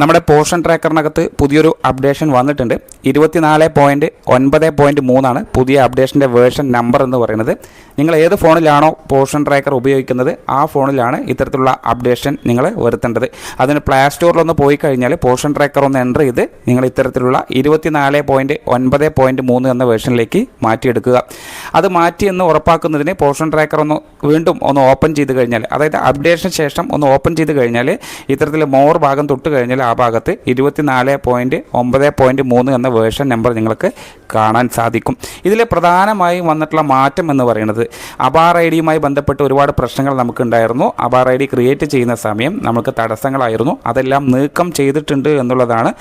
നമ്മുടെ പോർഷൻ ട്രാക്കറിനകത്ത് പുതിയൊരു അപ്ഡേഷൻ വന്നിട്ടുണ്ട്. ഇരുപത്തിനാല് പോയിന്റ് ഒൻപത് പോയിന്റ് മൂന്നാണ് പുതിയ അപ്ഡേഷന്റെ വേർഷൻ നമ്പർ എന്ന് പറയുന്നത്. നിങ്ങൾ ഏത് ഫോണിലാണോ പോർഷൻ ട്രാക്കർ ഉപയോഗിക്കുന്നത് ആ ഫോണിലാണ് ഇത്തരത്തിലുള്ള അപ്ഡേഷൻ നിങ്ങൾ വരുത്തേണ്ടത്. അതിന് പ്ലേ സ്റ്റോറിലൊന്ന് പോയി കഴിഞ്ഞാൽ പോർഷൻ ട്രാക്കർ ഒന്ന് എന്റർ ചെയ്ത് നിങ്ങൾ ഇത്തരത്തിലുള്ള ഇരുപത്തിനാല് പോയിന്റ് ഒൻപത് പോയിന്റ് മൂന്ന് എന്ന വേർഷനിലേക്ക് മാറ്റിയെടുക്കുക. അത് മാറ്റി എന്ന് ഉറപ്പാക്കുന്നതിന് പോർഷൻ ട്രാക്കർ ഒന്ന് വീണ്ടും ഒന്ന് ഓപ്പൺ ചെയ്ത് കഴിഞ്ഞാൽ അതായത് അപ്ഡേഷന് ശേഷം ഒന്ന് ഓപ്പൺ ചെയ്ത് കഴിഞ്ഞാൽ ഇത്തരത്തിൽ മോർ ഭാഗം തൊട്ട് കഴിഞ്ഞാൽ ആ ഭാഗത്ത് ഇരുപത്തിനാല് ഒമ്പത് മൂന്ന് എന്ന വേർഷൻ നമ്പർ നിങ്ങൾക്ക് കാണാൻ സാധിക്കും. ഇതിൽ പ്രധാനമായും വന്നിട്ടുള്ള മാറ്റം എന്ന് പറയുന്നത് അബാർ ഐ ഡിയുമായി ബന്ധപ്പെട്ട് ഒരുപാട് പ്രശ്നങ്ങൾ നമുക്കുണ്ടായിരുന്നു. അബാർ ഐ ഡി ക്രിയേറ്റ് ചെയ്യുന്ന സമയം നമുക്ക് തടസ്സങ്ങളായിരുന്നു. അതെല്ലാം നീക്കം ചെയ്തിട്ടുണ്ട് എന്നുള്ളതാണ്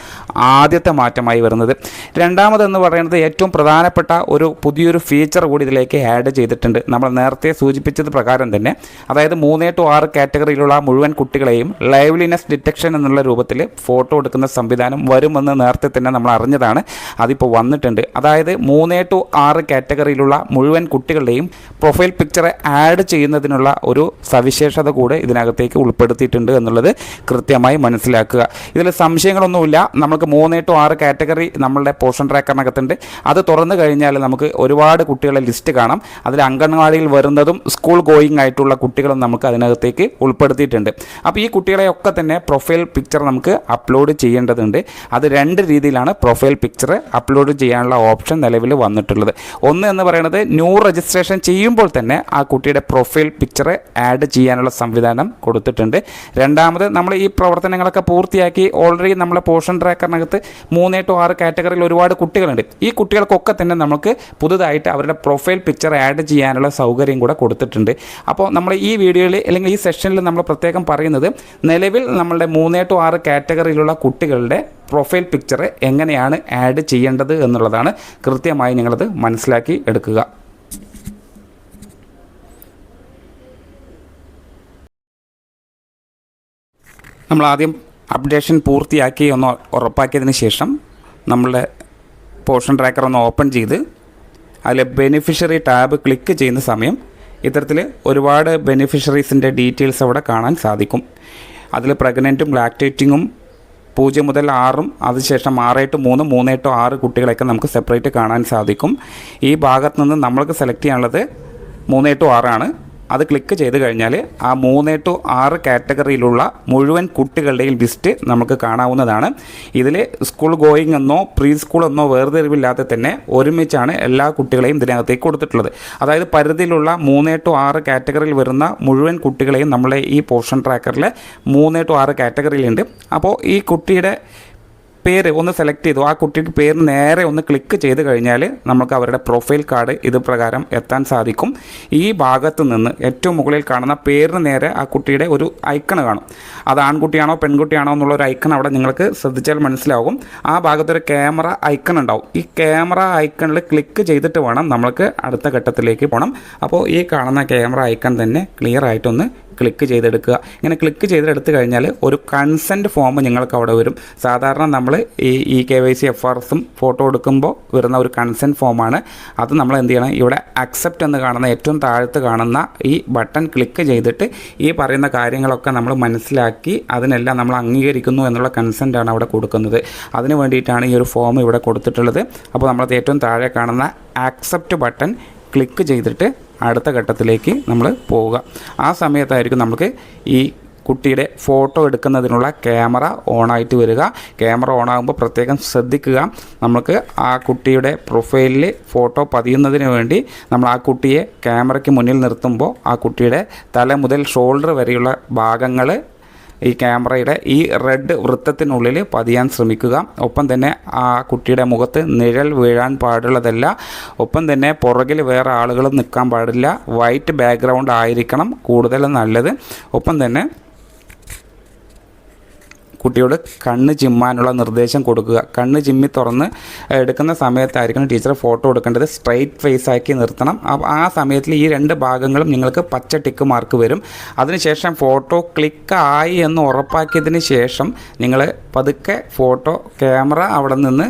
ആദ്യത്തെ മാറ്റമായി വരുന്നത്. രണ്ടാമതെന്ന് പറയുന്നത് ഏറ്റവും പ്രധാനപ്പെട്ട ഒരു പുതിയൊരു ഫീച്ചർ കൂടി ഇതിലേക്ക് ആഡ് ചെയ്തിട്ടുണ്ട്. നമ്മൾ നേരത്തെ സൂചിപ്പിച്ചത് പ്രകാരം തന്നെ അതായത് മൂന്നേ ടു ആറ് കാറ്റഗറിയിലുള്ള മുഴുവൻ കുട്ടികളെയും ലൈവ്ലിനെസ് ഡിറ്റക്ഷൻ എന്നുള്ള രൂപത്തിൽ ഫോട്ടോ എടുക്കുന്ന സംവിധാനം വരുമെന്ന് നേരത്തെ തന്നെ നമ്മൾ അറിഞ്ഞതാണ്. അതിപ്പോൾ വന്നിട്ടുണ്ട്. അതായത് മൂന്നേ ടു ആറ് കാറ്റഗറിയിലുള്ള മുഴുവൻ കുട്ടികളുടെയും പ്രൊഫൈൽ പിക്ചർ ആഡ് ചെയ്യുന്നതിനുള്ള ഒരു സവിശേഷത കൂടെ ഇതിനകത്തേക്ക് ഉൾപ്പെടുത്തിയിട്ടുണ്ട് എന്നുള്ളത് കൃത്യമായി മനസ്സിലാക്കുക. ഇതിൽ സംശയങ്ങളൊന്നുമില്ല. നമുക്ക് മൂന്നേ ടു ആറ് കാറ്റഗറി നമ്മളുടെ പോർഷൻ ട്രാക്കറിനകത്തുണ്ട്. അത് തുറന്നു കഴിഞ്ഞാൽ നമുക്ക് ഒരുപാട് കുട്ടികളെ ലിസ്റ്റ് കാണാം. അതിൽ അംഗൻവാടിയിൽ വരുന്നതും സ്കൂൾ ഗോയിങ് ആയിട്ടുള്ള കുട്ടികളും നമുക്ക് അതിനകത്തേക്ക് ഉൾപ്പെടുത്തിയിട്ടുണ്ട്. അപ്പോൾ ഈ കുട്ടികളെയൊക്കെ തന്നെ പ്രൊഫൈൽ പിക്ചർ നമുക്ക് അപ്ലോഡ് ചെയ്യേണ്ടതുണ്ട്. അത് രണ്ട് രീതിയിലാണ് പ്രൊഫൈൽ പിക്ചർ അപ്ലോഡ് ചെയ്യാനുള്ള ഓപ്ഷൻ നിലവിൽ വന്നിട്ടുള്ളത്. ഒന്ന് എന്ന് പറയുന്നത് ന്യൂ രജിസ്ട്രേഷൻ ചെയ്യുമ്പോൾ തന്നെ ആ കുട്ടിയുടെ പ്രൊഫൈൽ പിക്ചർ ആഡ് ചെയ്യാനുള്ള സംവിധാനം കൊടുത്തിട്ടുണ്ട്. രണ്ടാമത് നമ്മൾ ഈ പ്രവർത്തനങ്ങളൊക്കെ പൂർത്തിയാക്കി ഓൾറെഡി നമ്മളെ പോർഷൻ ട്രാക്കറിനകത്ത് മൂന്നേ ടു ആറ് കാറ്റഗറിയിൽ ഒരുപാട് കുട്ടികളുണ്ട്. ഈ കുട്ടികൾക്കൊക്കെ തന്നെ നമുക്ക് പുതുതായിട്ട് അവരുടെ പ്രൊഫൈൽ പിക്ചർ ആഡ് ചെയ്യാനുള്ള സൗകര്യം കൂടെ കൊടുത്തിട്ടുണ്ട്. അപ്പോൾ നമ്മൾ ഈ വീഡിയോയിൽ അല്ലെങ്കിൽ ഈ സെഷനിൽ നമ്മൾ പ്രത്യേകം പറയുന്നത് നിലവിൽ നമ്മളുടെ മൂന്നേ ടു ആറ് കാറ്റഗറിയിലുള്ള കുട്ടികളുടെ പ്രൊഫൈൽ പിക്ചർ എങ്ങനെയാണ് ആഡ് ചെയ്യേണ്ടത് എന്നുള്ളതാണ് കൃത്യമായി നിങ്ങളത് മനസ്സിലാക്കി എടുക്കുക. നമ്മൾ ആദ്യം അപ്ഡേഷൻ പൂർത്തിയാക്കി ഒന്ന് ഉറപ്പാക്കിയതിന് ശേഷം നമ്മളുടെ പോർഷൻ ട്രാക്കർ ഒന്ന് ഓപ്പൺ ചെയ്ത് അതിൽ ബെനിഫിഷ്യറി ടാബ് ക്ലിക്ക് ചെയ്യുന്ന സമയം ഇത്തരത്തിൽ ഒരുപാട് ബെനിഫിഷ്യറീസിന്റെ ഡീറ്റെയിൽസ് അവിടെ കാണാൻ സാധിക്കും. അതിൽ പ്രഗ്നന്റും ലാക്ടേറ്റിങ്ങും പൂജ്യം മുതൽ ആറും അതിനുശേഷം ആറ് എട്ട് മൂന്ന് മൂന്ന് എട്ടോ ആറ് കുട്ടികളെയൊക്കെ നമുക്ക് സെപ്പറേറ്റ് കാണാൻ സാധിക്കും. ഈ ഭാഗത്ത് നിന്ന് നമ്മൾക്ക് സെലക്ട് ചെയ്യാനുള്ളത് മൂന്ന് എട്ടോ ആറാണ്. അത് ക്ലിക്ക് ചെയ്ത് കഴിഞ്ഞാൽ ആ മൂന്ന് ടു ആറ് കാറ്റഗറിയിലുള്ള മുഴുവൻ കുട്ടികളുടെയും ലിസ്റ്റ് നമുക്ക് കാണാവുന്നതാണ്. ഇതിൽ സ്കൂൾ ഗോയിങ് എന്നോ പ്രീ സ്കൂൾ എന്നോ വേർതിരിവില്ലാതെ തന്നെ ഒരുമിച്ചാണ് എല്ലാ കുട്ടികളെയും ഇതിനകത്തേക്ക് കൊടുത്തിട്ടുള്ളത്. അതായത് പരിധിയിലുള്ള മൂന്ന് ടു ആറ് കാറ്റഗറിയിൽ വരുന്ന മുഴുവൻ കുട്ടികളെയും നമ്മളെ ഈ പോർഷൻ ട്രാക്കറിൽ മൂന്ന് ടു ആറ് കാറ്റഗറിയിലുണ്ട് അപ്പോൾ ഈ കുട്ടിയുടെ പേര് ഒന്ന് സെലക്ട് ചെയ്തു. ആ കുട്ടിയുടെ പേര് നേരെ ഒന്ന് ക്ലിക്ക് ചെയ്ത് കഴിഞ്ഞാൽ നമുക്ക് അവരുടെ പ്രൊഫൈൽ കാർഡ് ഇത് പ്രകാരം എത്താൻ സാധിക്കും. ഈ ഭാഗത്ത് നിന്ന് ഏറ്റവും മുകളിൽ കാണുന്ന പേരിന് നേരെ ആ കുട്ടിയുടെ ഒരു ഐക്കൺ കാണും. അത് ആൺകുട്ടിയാണോ പെൺകുട്ടിയാണോ എന്നുള്ള ഒരു ഐക്കൺ അവിടെ നിങ്ങൾക്ക് ശ്രദ്ധിച്ചാൽ മനസ്സിലാകും ആ ഭാഗത്തൊരു ക്യാമറ ഐക്കൺ ഉണ്ടാവും. ഈ ക്യാമറ ഐക്കണിൽ ക്ലിക്ക് ചെയ്തിട്ട് വേണം നമ്മൾക്ക് അടുത്ത ഘട്ടത്തിലേക്ക് പോകണം അപ്പോൾ ഈ കാണുന്ന ക്യാമറ ഐക്കൺ തന്നെ ക്ലിയർ ആയിട്ടൊന്ന് ക്ലിക്ക് ചെയ്തെടുക്കുക. ഇങ്ങനെ ക്ലിക്ക് ചെയ്തെടുത്ത് കഴിഞ്ഞാൽ ഒരു കൺസെന്റ് ഫോം നിങ്ങൾക്ക് അവിടെ വരും. സാധാരണ നമ്മൾ ഈ E K Y C F R എസും ഫോട്ടോ എടുക്കുമ്പോൾ വരുന്ന ഒരു കൺസെന്റ് ഫോമാണ് അത് നമ്മൾ എന്ത് ചെയ്യണം? ഇവിടെ അക്സെപ്റ്റ് എന്ന് കാണുന്ന ഏറ്റവും താഴത്ത് കാണുന്ന ഈ ബട്ടൺ ക്ലിക്ക് ചെയ്തിട്ട് ഈ പറയുന്ന കാര്യങ്ങളൊക്കെ നമ്മൾ മനസ്സിലാക്കി അതിനെല്ലാം നമ്മൾ അംഗീകരിക്കുന്നു എന്നുള്ള കൺസെന്റാണ് അവിടെ കൊടുക്കുന്നത്. അതിന് വേണ്ടിയിട്ടാണ് ഈ ഒരു ഫോം ഇവിടെ കൊടുത്തിട്ടുള്ളത്. അപ്പോൾ നമ്മളത് ഏറ്റവും താഴെ കാണുന്ന ആക്സെപ്റ്റ് ബട്ടൺ ക്ലിക്ക് ചെയ്തിട്ട് അടുത്ത ഘട്ടത്തിലേക്ക് നമ്മൾ പോവുക. ആ സമയത്തായിരിക്കും നമുക്ക് ഈ കുട്ടിയുടെ ഫോട്ടോ എടുക്കുന്നതിനുള്ള ക്യാമറ ഓണായിട്ട് വരിക. ക്യാമറ ഓണാകുമ്പോൾ പ്രത്യേകം ശ്രദ്ധിക്കുക. നമുക്ക് ആ കുട്ടിയുടെ പ്രൊഫൈലിൽ ഫോട്ടോ പതിയുന്നതിന് വേണ്ടി നമ്മൾ ആ കുട്ടിയെ ക്യാമറയ്ക്ക് മുന്നിൽ നിർത്തുമ്പോൾ ആ കുട്ടിയുടെ തല മുതൽ ഷോൾഡർ വരെയുള്ള ഭാഗങ്ങൾ ഈ ക്യാമറയുടെ ഈ റെഡ് വൃത്തത്തിനുള്ളിൽ പതിയാൻ ശ്രമിക്കുക. ഒപ്പം തന്നെ ആ കുട്ടിയുടെ മുഖത്ത് നിഴൽ വീഴാൻ പാടുള്ളതല്ല. ഒപ്പം തന്നെ പുറകിൽ വേറെ ആളുകൾ നിൽക്കാൻ പാടില്ല. വൈറ്റ് ബാക്ക്ഗ്രൗണ്ട് ആയിരിക്കണം കൂടുതൽ നല്ലത്. ഒപ്പം തന്നെ കുട്ടിയോട് കണ്ണ് ചിമ്മാനുള്ള നിർദ്ദേശം കൊടുക്കുക. കണ്ണ് ചിമ്മി തുറന്ന് എടുക്കുന്ന സമയത്തായിരിക്കണം ടീച്ചർ ഫോട്ടോ എടുക്കേണ്ടത്. സ്ട്രൈറ്റ് ഫേസ് ആക്കി നിർത്തണം. ആ സമയത്തിൽ ഈ രണ്ട് ഭാഗങ്ങളും നിങ്ങൾക്ക് പച്ച ടിക്ക് മാർക്ക് വരും. അതിനുശേഷം ഫോട്ടോ ക്ലിക്ക് ആയി എന്ന് ഉറപ്പാക്കിയതിന് ശേഷം നിങ്ങൾ പതുക്കെ ഫോട്ടോ ക്യാമറ അവിടെ നിന്ന്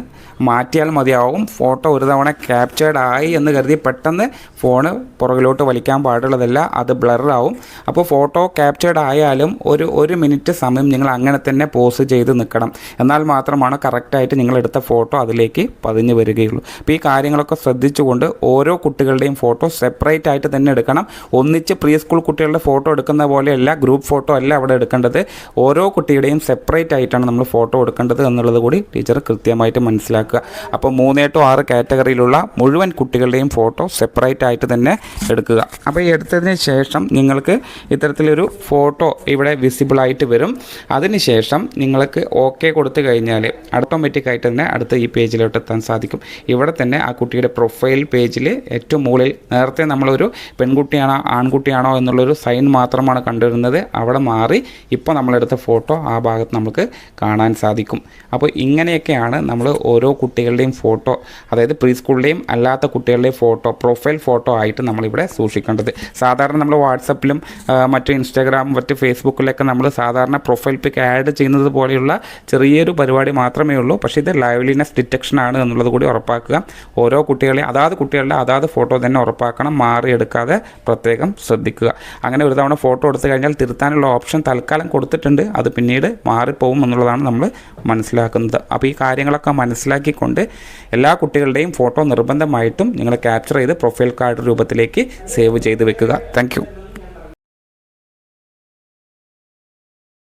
മാറ്റിയാൽ മതിയാവും. ഫോട്ടോ ഒരു തവണ ക്യാപ്ചേർഡ് ആയി എന്ന് കരുതി പെട്ടെന്ന് ഫോണ് പുറകിലോട്ട് വലിക്കാൻ പാടുള്ളതല്ല അത് ബ്ലറാവും അപ്പോൾ ഫോട്ടോ ക്യാപ്ചേർഡ് ആയാലും ഒരു ഒരു മിനിറ്റ് സമയം നിങ്ങൾ അങ്ങനെ തന്നെ പോസ് ചെയ്ത് നിൽക്കണം. എന്നാൽ മാത്രമാണ് കറക്റ്റായിട്ട് നിങ്ങളെടുത്ത ഫോട്ടോ അതിലേക്ക് പതിഞ്ഞ് വരികയുള്ളൂ. അപ്പോൾ ഈ കാര്യങ്ങളൊക്കെ ശ്രദ്ധിച്ചുകൊണ്ട് ഓരോ കുട്ടികളുടെയും ഫോട്ടോ സെപ്പറേറ്റ് ആയിട്ട് തന്നെ എടുക്കണം. ഒന്നിച്ച് പ്രീ സ്കൂൾ കുട്ടികളുടെ ഫോട്ടോ എടുക്കുന്ന പോലെയല്ല ഗ്രൂപ്പ് ഫോട്ടോ അല്ല അവിടെ എടുക്കേണ്ടത്. ഓരോ കുട്ടിയുടെയും സെപ്പറേറ്റ് ആയിട്ടാണ് നമ്മൾ ഫോട്ടോ എടുക്കേണ്ടത് എന്നുള്ളത് കൂടി ടീച്ചർ കൃത്യമായിട്ട് മനസ്സിലാക്കുക അപ്പോൾ മൂന്നേ ടു ആറ് കാറ്റഗറിയിലുള്ള മുഴുവൻ കുട്ടികളുടെയും ഫോട്ടോ സെപ്പറേറ്റ് ആയിട്ട് തന്നെ എടുക്കുക. അപ്പോൾ ഈ എടുത്തതിന് ശേഷം നിങ്ങൾക്ക് ഇത്തരത്തിലൊരു ഫോട്ടോ ഇവിടെ വിസിബിൾ ആയിട്ട് വരും. അതിനുശേഷം നിങ്ങൾക്ക് ഓക്കെ കൊടുത്തു കഴിഞ്ഞാൽ ഓട്ടോമാറ്റിക് ആയിട്ട് തന്നെ അടുത്ത ഈ പേജിലോട്ട് എത്താൻ സാധിക്കും. ഇവിടെ തന്നെ ആ കുട്ടിയുടെ പ്രൊഫൈൽ പേജിൽ ഏറ്റവും മുകളിൽ നേരത്തെ നമ്മളൊരു പെൺകുട്ടിയാണോ ആൺകുട്ടിയാണോ എന്നുള്ളൊരു സൈൻ മാത്രമാണ് കണ്ടുവരുന്നത്. അവിടെ മാറി ഇപ്പോൾ നമ്മളെടുത്ത ഫോട്ടോ ആ ഭാഗത്ത് നമുക്ക് കാണാൻ സാധിക്കും. അപ്പോൾ ഇങ്ങനെയൊക്കെയാണ് നമ്മൾ ഓരോ കുട്ടികളുടെയും ഫോട്ടോ അതായത് പ്രീ സ്കൂളിലെയും അല്ലാത്ത കുട്ടികളുടെയും ഫോട്ടോ പ്രൊഫൈൽ ഫോട്ടോ ആയിട്ട് നമ്മളിവിടെ സൂക്ഷിക്കേണ്ടത്. സാധാരണ നമ്മൾ വാട്സപ്പിലും മറ്റ് ഇൻസ്റ്റാഗ്രാം മറ്റ് ഫേസ്ബുക്കിലൊക്കെ നമ്മൾ സാധാരണ പ്രൊഫൈൽ പിക്ക് ആഡ് ചെയ്യുന്നത് പോലെയുള്ള ചെറിയൊരു പരിപാടി മാത്രമേ ഉള്ളൂ. പക്ഷേ ഇത് ലൈവ്ലിനെസ് ഡിറ്റക്ഷൻ ആണ് എന്നുള്ളത് കൂടി ഉറപ്പാക്കുക. ഓരോ കുട്ടികളെ അതാത് കുട്ടികളുടെ അതാത് ഫോട്ടോ തന്നെ ഉറപ്പാക്കണം മാറിയെടുക്കാതെ പ്രത്യേകം ശ്രദ്ധിക്കുക. അങ്ങനെ ഒരു തവണ ഫോട്ടോ എടുത്തു കഴിഞ്ഞാൽ തിരുത്താനുള്ള ഓപ്ഷൻ തൽക്കാലം കൊടുത്തിട്ടുണ്ട്. അത് പിന്നീട് മാറിപ്പോകും എന്നുള്ളതാണ് നമ്മൾ മനസ്സിലാക്കുന്നത്. അപ്പോൾ ഈ കാര്യങ്ങളൊക്കെ മനസ്സിലാക്കിക്കൊണ്ട് എല്ലാ കുട്ടികളുടെയും ഫോട്ടോ നിർബന്ധമായിട്ടും നിങ്ങൾ ക്യാപ്ചർ ചെയ്ത് പ്രൊഫൈൽ കാർഡ് രൂപത്തിലേക്ക് സേവ് ചെയ്ത് വെക്കുക. താങ്ക്